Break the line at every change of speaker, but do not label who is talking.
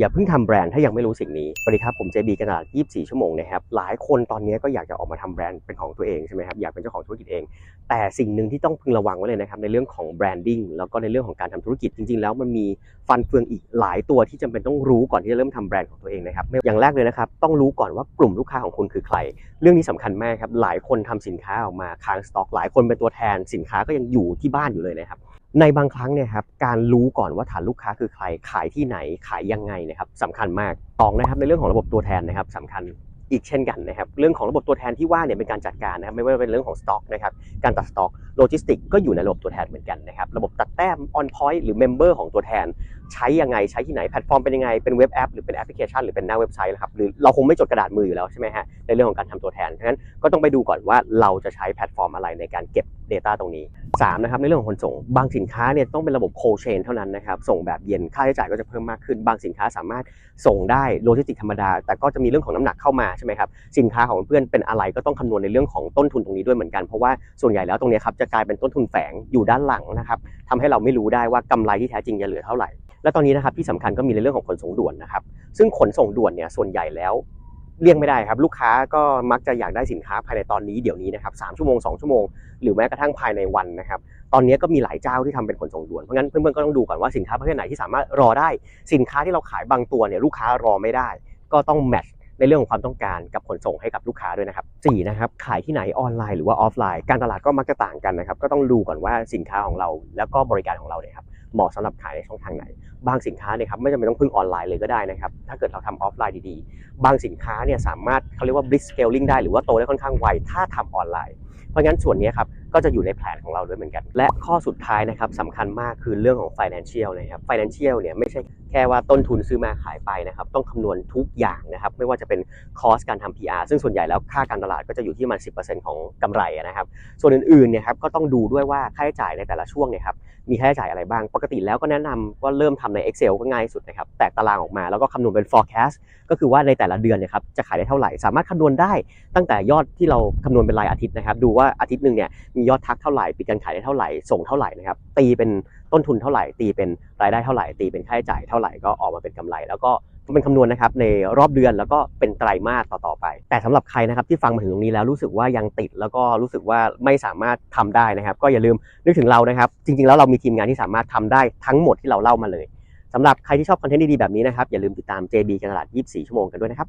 อย่าเพิ่งทำแบรนด์ถ้ายังไม่รู้สิ่งนี้สวัสดีครับผม JB กันตลาด24 ชั่วโมงนะครับหลายคนตอนนี้ก็อยากจะออกมาทำแบรนด์เป็นของตัวเองใช่ไหมครับอยากเป็นเจ้าของธุรกิจเอง แต่สิ่งหนึ่งที่ต้องพึงระวังไว้เลยนะครับในเรื่องของแบรนดิ้งแล้วก็ในเรื่องของการทำธุรกิจจริงๆ แล้วมันมีฟันเฟืองอีกหลายตัวที่จำเป็นต้องรู้ก่อนที่จะเริ่มทำแบรนด์ของตัวเองนะครับอย่างแรกเลยนะครับต้องรู้ก่อนว่ากลุ่มลูกค้าของคุณคือใคร เรื่องนี้สำคัญมากครับหลายคนทำสินค้าออกมาค้างสต็อก หลายคนเป็นตัวแทนสินค้าก็ยังอยู่ที่บ้านอยู่เลยนะครับ ในบางครั้งเนี่ยครับการรู้ก่อนว่าฐานลูกค้าคือใครขายที่ไหนขายยังไงนะครับสำคัญมากสองนะครับในเรื่องของระบบตัวแทนนะครับสำคัญอีกเช่นกันนะครับเรื่องของระบบตัวแทนที่ว่าเนี่ยเป็นการจัดการนะครับไม่ว่าจะเป็นเรื่องของสต็อกนะครับการตัดสต็อกโลจิสติกก็อยู่ในระบบตัวแทนเหมือนกันนะครับระบบตัดแต้มออนพอยต์หรือเมมเบอร์ของตัวแทน ใช้ยังไงใช้ที่ไหนแพลตฟอร์มเป็นยังไงเป็นเว็บแอปหรือเป็นแอปพลิเคชันหรือเป็นหน้าเว็บไซต์นะครับหรือเราคงไม่จดกระดาษมืออยู่แล้วใช่ไหมฮะในเรื่องของการทำตัวแทนฉะนั้นก็ต้องไปดูก่อนว่าเราจะใช้แพลตฟอร์มอะไรในการเก็บ Data ตรงนี้ 3นะครับในเรื่องของขนส่ง บางสินค้าเนี่ยต้องเป็นระบบโคเชนเท่านั้นนะครับส่งแบบเย็นค่าใช้จ่ายก็จะเพิ่มมากขึ้น บางสินค้าสามารถส่งได้โลจิสติกธรรมดา แต่ก็จะมีเรื่องของน้ำหนักเข้ามาใช่ไหมครับสินค้าของเพื่อนเป็นอะไรก็ต้องคำนวณในเรื่องของต้นทุนตรงนี้ด้วยเหมือนกันเพราะว่าส่วนใหญ่แล้วตรงนี้ครับจะกลายเป็นต้นทุนแฝงอยู่ด้านหลังนะครับทำให้เราไม่รู้ได้ว่ากำไรที่แท้จริงจะเหลือเท่าไหร่และตอนนี้นะครับที่สำคัญก็มีในเรื่องของขนส่งด่วนนะครับซึ่งขนส่งด่วนเนี่ยส่วนใหญ่แล้ว เลี่ยงไม่ได้ครับ ลูกค้าก็มักจะอยากได้สินค้าภายในตอนนี้เดี๋ยวนี้นะครับสามชั่วโมงสองชั่วโมงหรือแม้กระทั่งภายในวันนะครับตอนนี้ก็มีหลายเจ้าที่ทำเป็นขนส่งด่วนเพราะงั้นเพื่อนๆก็ต้องดูก่อนว่าสินค้าประเภทไหนที่สามารถรอได้สินค้าที่เราขายบางตัวเนี่ยลูกค้ารอไม่ได้ ก็ต้องแมทช์ในเรื่องของความต้องการกับขนส่งให้กับลูกค้าด้วยนะครับสี่นะครับขายที่ไหนออนไลน์หรือว่าออฟไลน์ การตลาดก็มักจะต่างกันนะครับก็ต้องดูก่อนว่าสินค้าของเรา แล้วก็บริการของเราเนี่ยครับ เหมาะสำหรับขายในช่องทางไหน บางสินค้าเนี่ยครับไม่จำเป็นต้องพึ่งออนไลน์เลยก็ได้นะครับ ถ้าเกิดเราทำออฟไลน์ดีๆ บางสินค้าเนี่ยสามารถเขาเรียกว่า bliss scaling ได้หรือว่าโตได้ค่อนข้างไวถ้าทำออนไลน์ เพราะงั้นส่วนนี้ครับก็จะอยู่ในแผนของเราด้วยเหมือนกัน และข้อสุดท้ายนะครับสำคัญมากคือเรื่องของ financial นะครับ financial เนี่ยไม่ใช่แค่ว่าต้นทุนซื้อมาขายไปนะครับ ต้องคำนวณทุกอย่างนะครับ ไม่ว่าจะเป็นคอสการทำ PR ซึ่งส่วนใหญ่แล้วค่าการตลาดก็จะอยู่ที่ประมาณ10%ของกำไรนะครับ ส่วนอื่นๆเนี่ยครับก็ต้องดูด้วยว่าค่าใช้จ่ายในแต่ละช่วงเนี่ยครับมีค่าใช้จ่ายอะไรบ้าง ปกติแล้วก็แนะนำว่าเริ่มทำใน Excel ก็ง่ายสุดนะครับแตกตารางออกมาแล้วก็คำนวณเป็น forecast ก็คือว่าในแต่ละเดือนเนี่ยครับจะขายได้เท่าไหร่ สามารถคำนวณได้ตั้งแต่ยอดที่เราคำนวณเป็นรายอาทิตย์นะครับ ดูว่าอาทิตย์หนึ่งเนี่ยมียอดทักเท่าไหร่ปิดการขายได้เท่าไหร่ส่งเท่าไหร่นะครับตีเป็นต้นทุนเท่าไหร่ ตีเป็นรายได้เท่าไหร่ ตีเป็นค่าใช้จ่ายเท่าไหร่ก็ออกมาเป็นกำไร แล้วก็เป็นคำนวณนะครับในรอบเดือนแล้วก็เป็นไตรมาสต่อๆไป แต่สำหรับใครนะครับที่ฟังมาถึงตรงนี้แล้วรู้สึกว่ายังติดแล้วก็รู้สึกว่าไม่สามารถทำได้นะครับ ก็อย่าลืมนึกถึงเรานะครับ จริงๆ แล้วเรามีทีมงานที่สามารถทำได้ทั้งหมดที่เราเล่ามาเลยสำหรับใครที่ชอบคอนเทนต์ดีๆแบบนี้นะครับอย่าลืมติดตาม JB การตลาด 24 ชั่วโมงกันด้วยนะครับ